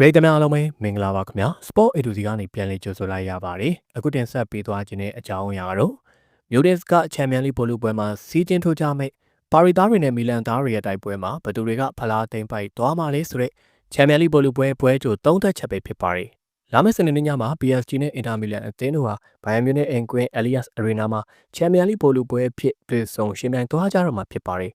ပရိသတ်များအားလုံးပဲမင်္ဂလာပါခင်ဗျာ Sport A to Z ကနေပြန်လည်ကြိုဆိုလိုက်ရပါတယ်အခုတင်ဆက်ပေးသွားခြင်းတဲ့အကြောင်းအရာကတော့မျိုးဒစ်ကချန်ပီယံလိဘောလုံးပွဲမှာစီးကျင်းထိုးကြမဲ့ပါရီသားတွေနဲ့မီလန်သားတွေရဲ့တိုက်ပွဲမှာဘယ်သူတွေကဖလားသိမ်းပိုက်သွားမှာလဲဆိုတဲ့ချန်ပီယံလိဘောလုံးပွဲပွဲကြိုသုံးသက်ချက်ပဲဖြစ်ပါတယ်လာမယ့်စနေနေ့ညမှာ PSG နဲ့အင်တာမီလန်အသင်းတို့ဟာဘိုင်ယန်မြူနစ်အင်ကွင်းအယ်လီယပ်အရီနာမှာချန်ပီယံလိဘောလုံးပွဲဖြစ်တွေ့ဆုံရှင်ပြိုင်သွားကြတော့မှာဖြစ်ပါတယ်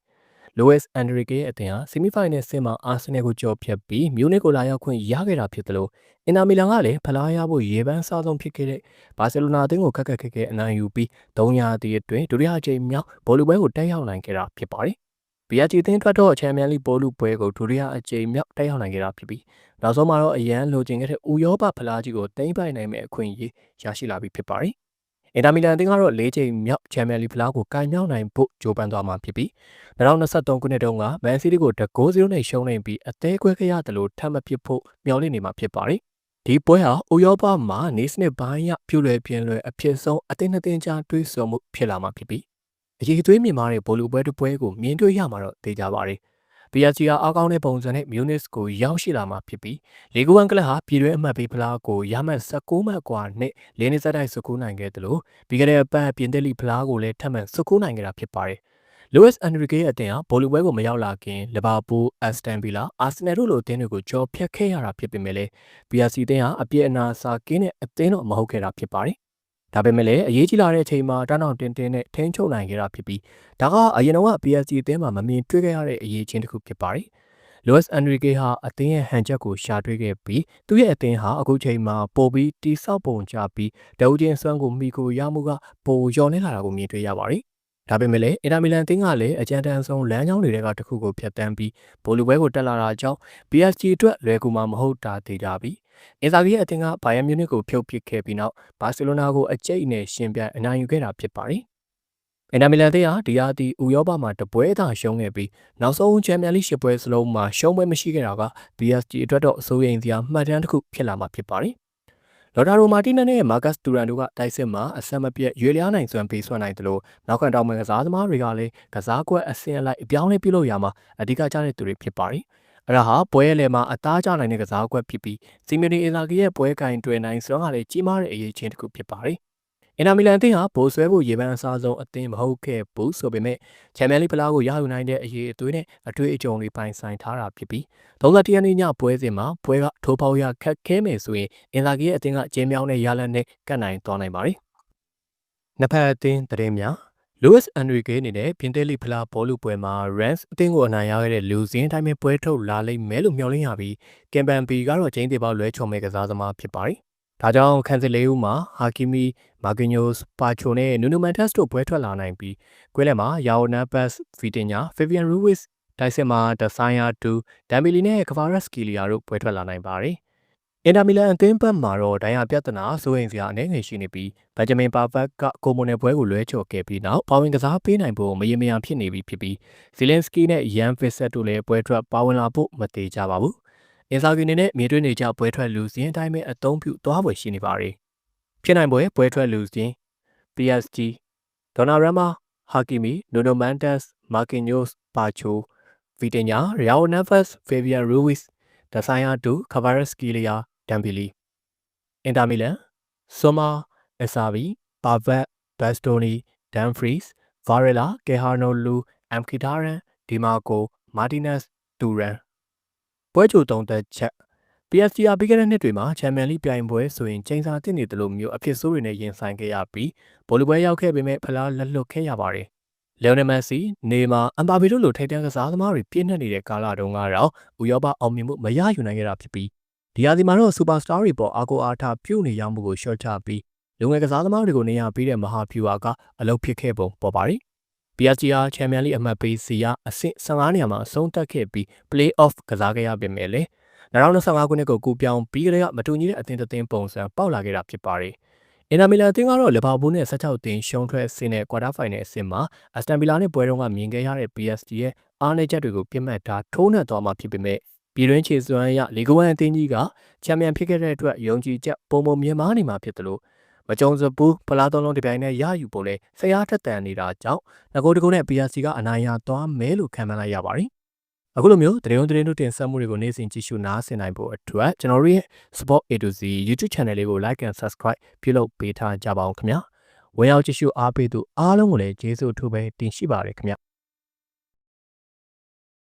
လိုအက်အန်ဒရီကေရဲ့အသင်းဟာဆီမီဖိုင်နယ်ဆင်းမှာအာဆင်နယ်ကိုကြော်ဖြတ်ပြီးမြူနစ်ကိုလာရောက်ခွင့်ရခဲ့တာဖြစ်တယ်လို့အင်တာမီလန်ကလည်းဖလားရဖို့ရေပန်းစားဆုံးဖြစ်ခဲ့တဲ့ဘာစီလိုနာအသင်းကိုခက်ခက်ခဲခဲအနိုင်ယူပြီး300တည်းအတွင်းဒုတိယအကြိမ်မြောက်ဘောလုံးပွဲကိုတက်ရောက်နိုင်ခဲ့တာဖြစ်ပါတယ်။ PSG အသင်းထွက်တော့ချန်ပီယံလိဘောလုံးပွဲကိုဒုတိယအကြိမ်မြောက်တက်ရောက်နိုင်ခဲ့တာဖြစ်ပြီးနောက်ဆုံးမှာတော့အရန်လိုချင်ခဲ့တဲ့ဥရောပဖလားကြီးကိုတင်ပိုင်နိုင်မယ့်အခွင့်အရေးရရှိလာပြီဖြစ်ပါတယ်။ အင်တာမီလန်အသင်းကတော့၄ချိန်မြောက်ချန်ပီယံလိဖလားကိုကန်မြောက်နိုင်ဖို့ကြိုးပမ်းသွားမှာဖြစ်ပြီး2023ခုနှစ်တုန်းကမန်စီးတီးကိုတကိုး0နဲ့ရှုံးနေပြီးအသေးခွဲခရတယ်လို့ထပ်မဖြစ်ဖို့မျှော်လင့်နေမှာဖြစ်ပါတယ်။ဒီပွဲဟာဥရောပမှာနေစနစ်ပိုင်းရပြုလွယ်ပြင်းလွယ်အဖြစ်ဆုံးအသင်းနှစ်သင်းကြားတွေးဆော်မှုဖြစ်လာမှာဖြစ်ပြီးအရေးသွေးမြင်မာတဲ့ဘောလူပွဲတစ်ပွဲကိုမြင်တွေ့ရမှာတော့သိကြပါရစေ။ PSG အားကောင်းတဲ့ပုံစံနဲ့ Munich ကိုရောက်ရှိလာမှာဖြစ်ပြီး Ligue 1ကလပ်ဟာပြည်တွင်းအမှတ်ပေးဖလားကိုရမှတ်16မှတ်ကွာနဲ့လင်းနေစတိုက်19နိုင်ခဲ့တယ်လို့ပြီးခဲ့တဲ့အပတ်ပြင်သစ်လိဖလားကိုလည်းထပ်မံ19နိုင်ခဲ့တာဖြစ်ပါတယ်။ Luis Enrique ရဲ့အတင်ဟာဘောလီပွဲကိုမရောက်လာခင်လီဗာပူး၊အက်စတန်ဗီလာ၊အာဆင်နယ်တို့လိုအသင်းတွေကိုကျော်ဖြတ်ခဲ့ရတာဖြစ်ပေမဲ့ PSG အသင်းဟာအပြည့်အနာစာကင်းတဲ့အသင်းတော့မဟုတ်ခဲ့တာဖြစ်ပါတယ် ဒါပေမဲ့လည်းအရေးကြီးလာတဲ့အချိန်မှာတန်းအောင်တင်းတင်းနဲ့ထိန်းချုပ်နိုင်ခဲ့တာဖြစ်ပြီးဒါကအရင်တော့ PSG အသင်းမှာမမြင်တွေ့ခဲ့ရတဲ့အရေးချင်းတစ်ခုဖြစ်ပါတယ်။ Luis Enrique ဟာအသင်းရဲ့ဟန်ချက်ကိုရှာတွေ့ခဲ့ပြီးသူ့ရဲ့အသင်းဟာအခုချိန်မှာပိုပြီးတိဆောက်ပုံချပြီးဒုချင်းစွမ်းကိုမိကိုရမှုကပိုလျော်နေလာတာကိုမြင်တွေ့ရပါတယ်။ဒါပေမဲ့လည်းအင်တာမီလန်အသင်းကလည်းအကြံတန်ဆုံးလမ်းကြောင်းတွေကတစ်ခုကိုဖျက်ဆီးပြီးဘိုလီပွဲကိုတက်လာတာကြောင့် PSG အတွက်လွယ်ကူမှာမဟုတ်တာသိကြပြီ အင်ဇာဂီရဲ့အသင်းကဘိုင်ယန်မြူနစ်ကိုဖြုတ်ပစ်ခဲ့ပြီးနောက်ဘာစီလိုနာကိုအကျိတ်နဲ့ရှင်ပြိုင်အနိုင်ယူခဲ့တာဖြစ်ပါတယ်။အင်တာမီလန်အသင်းဟာဒီယာတီဥရောပမှာတပွဲသာရှုံးခဲ့ပြီးနောက်ဆုံးချန်ပီယံလိရှစ်ပွဲစလုံးမှာရှုံးပွဲမရှိခဲ့တာက PSG အတွက်တော့အစိုးရိမ်စရာမှတ်တမ်းတစ်ခုဖြစ်လာမှာဖြစ်ပါတယ်။လော်တာရိုမာတီနက်နဲ့မာကတ်တူရန်တို့ကတိုက်စစ်မှာအဆက်မပြတ်ရွေလျားနိုင်စွမ်းပေးဆွနိုင်တယ်လို့နောက်ခံတောင်မဲ့ကစားသမားတွေကလည်းကစားကွက်အဆင့်အလိုက်အပြောင်းလဲပြုလုပ်ရမှာအဓိကကျတဲ့သူတွေဖြစ်ပါတယ်။ အဲ့ဒါဟာပွဲရဲ့လေမှာအသားကျနိုင်တဲ့ကစားကွက်ဖြစ်ပြီးစီမီနီအီလာဂီရဲ့ပွဲကင်တွေ့နိုင်စွမ်းကလည်းကြီးမားတဲ့အရေးချင်းတစ်ခုဖြစ်ပါတယ်။အင်နာမီလန်အသင်းဟာဘိုးဆွဲဖို့ရေပန်းအစားဆုံးအသင်းမဟုတ်ခဲ့ဘူးဆိုပေမဲ့ချန်ပီယံလိဖလားကိုရယူနိုင်တဲ့အရေးအသွေးနဲ့အတွေ့အကြုံတွေပိုင်ဆိုင်ထားတာဖြစ်ပြီး31ရက်နေ့ညပွဲစဉ်မှာပွဲကထိုးပေါရခက်ခဲမယ်ဆိုရင်အင်လာဂီရဲ့အသင်းကကျင်းမြောင်းတဲ့ရလဒ်နဲ့ကတ်နိုင်သွားနိုင်ပါတယ်။နှစ်ဖက်အသင်းတရင်များ Luis Enrique အနေနဲ့ပြင်သစ်လိဖလားဘောလူပွဲမှာ Rams အသင်းကိုအနိုင်ရခဲ့တဲ့လူစင်းတိုင်းပဲပွဲထုတ်လာလိမ့်မယ်လို့မျှော်လင့်ရပြီးကင်ပန်ပီကတော့ကျင်းတေပေါက်လွဲချော်မဲ့ကစားသမားဖြစ်ပါတယ်။ဒါကြောင့်ခန်းစစ်လေးဦးမှာဟာကီမီမာဂီညိုစ်ပါချိုနဲ့နူနိုမန်တက်စ်တို့ပွဲထွက်လာနိုင်ပြီးကွဲလက်မှာယာအိုနာဘတ်ဗီတင်ညာဖီဗီယန်ရူဝစ်တိုက်စစ်မှာဒဆိုင်ယာတူဒမ်ဘီလီနဲ့ကဗာရက်စကီလီယာတို့ပွဲထွက်လာနိုင်ပါတယ်။ အင်တာမီလန်အသင်းဘက်မှာတော့ဒိုင်ယာပြဿနာစိုးရိမ်စရာအနေငယ်ရှိနေပြီးဘန်ဂျမင်ပါဖက်ကကိုမိုနယ်ပွဲကိုလွဲချော်ခဲ့ပြီးနောက်ပါဝင်ကစားပေးနိုင်ဖို့မရေမရာဖြစ်နေပြီဖြစ်ပြီးဇီလင်စကီနဲ့ယန်ဖစ်ဆက်တို့လည်းပွဲထွက်ပါဝင်လာဖို့မသေးကြပါဘူး။အင်ဆာဂီနေနဲ့မြေတွင်းနေကြပွဲထွက်လူစင်းအတိုင်းပဲအသုံးပြုသွားပွဲရှိနေပါတယ်။ဖြစ်နိုင်ပွဲပွဲထွက်လူစင်း PSG ဒေါနာရမာဟာကီမီနိုနိုမန်တက်စ်မာကင်ညိုစ်ပါချိုဗီတင်ညာရီယာနက်ဖက်စ်ဖေဗီယန်ရူဝစ်ဒဆိုင်ယာဒူခဗာရက်စကီလီယာ ဒမ်ဘီလီအင်တာမီလန်ဆိုမာအဆာဗီပါဗက်ဘက်စတိုနီဒမ်ဖရီစ်ဗာရလာကယ်ဟာနိုလူအမ်ခီတာရန်ဒီမာကိုမာတီနက်စ်တူရန်ပွဲကြိုတုံးသက်ချက် PSG အပြီးခဲ့တဲ့နှစ်တွေမှာချန်ပီယံလိပြိုင်ပွဲဆိုရင်ချိန်စာတင်နေတယ်လို့မျိုးအဖြစ်ဆိုးတွေနဲ့ရင်ဆိုင်ခဲ့ရပြီးဘောလုံးပွဲရောက်ခဲ့ပေမဲ့ဖလားလက်လွတ်ခဲ့ရပါတယ်။လီယိုနယ်မက်ဆီ၊နေမာ၊အမ်ဘာဘီတို့လိုထိပ်တန်းကစားသမားတွေပြည့်နှက်နေတဲ့ကာလတုန်းကတော့ဥရောပအောင်မြင်မှုမရယူနိုင်ခဲ့တာဖြစ်ပြီး ဒီဟာဒီမှာတော့စူပါစတာတွေပေါ်အာကိုအားထားပြုတ်နေရမှုကိုရှော့ချပြီးလူငယ်ကစားသမားတွေကိုနေရာပေးတဲ့မဟာဗျူဟာကအလုပ်ဖြစ်ခဲ့ပုံပေါ်ပါတယ်။ PSG ဟာချန်ပီယံလိအမှတ်ပေးစီကအဆင့်15နေရာမှာအဆုံးသတ်ခဲ့ပြီး play-off ကစားခဲ့ရပေမဲ့လည်း2025ခုနှစ်ကိုကူပြောင်းပြီးကြတဲ့မတူညီတဲ့အသင်းတစ်ပုံစံပေါက်လာခဲ့တာဖြစ်ပါတယ်။အင်တာမီလန်အသင်းကတော့လီဗာပူးနဲ့16သင်းရှုံးထွက်ဆင်းတဲ့ကွာတာဖိုင်နယ်အဆင့်မှာအစတန်ဗီလာနဲ့ပွဲတုန်းကမြင်ခဲ့ရတဲ့ PSG ရဲ့အားနည်းချက်တွေကိုပြစ်မှတ်ထားထိုးနှက်သွားမှာဖြစ်ပေမဲ့ ပြည်တွင်းခြေစွမ်းအရလီဂဝမ်အသင်းကြီးကချန်ပီယံဖြစ်ခဲ့တဲ့အတွက်ယုံကြည်ချက်ပုံပုံမြင်မာနေမှာဖြစ်တယ်လို့မကြုံစဘူးဖလားသုံးလုံးဒီပိုင်းနဲ့ရယူဖို့လဲဆရာထက်တန်နေတာကြောင့်ငကိုတကုနဲ့ PRC ကအနိုင်ရသွားမယ်လို့ခံမှန်းလိုက်ရပါတယ်အခုလိုမျိုးတရင်တရင်တို့တင်ဆက်မှုတွေကိုနေ့စဉ်ကြည့်ရှုနားဆင်နိုင်ဖို့အတွက်ကျွန်တော်တို့ရဲ့ Sport A to Z YouTube Channel လေးကို Like and Subscribe ပြုလုပ်ပေးထားကြပါအောင်ခင်ဗျာဝင်ရောက်ကြည့်ရှုအားပေးသူအားလုံးကိုလည်းကျေးဇူးအထူးပဲတင်ရှိပါတယ်ခင်ဗျာ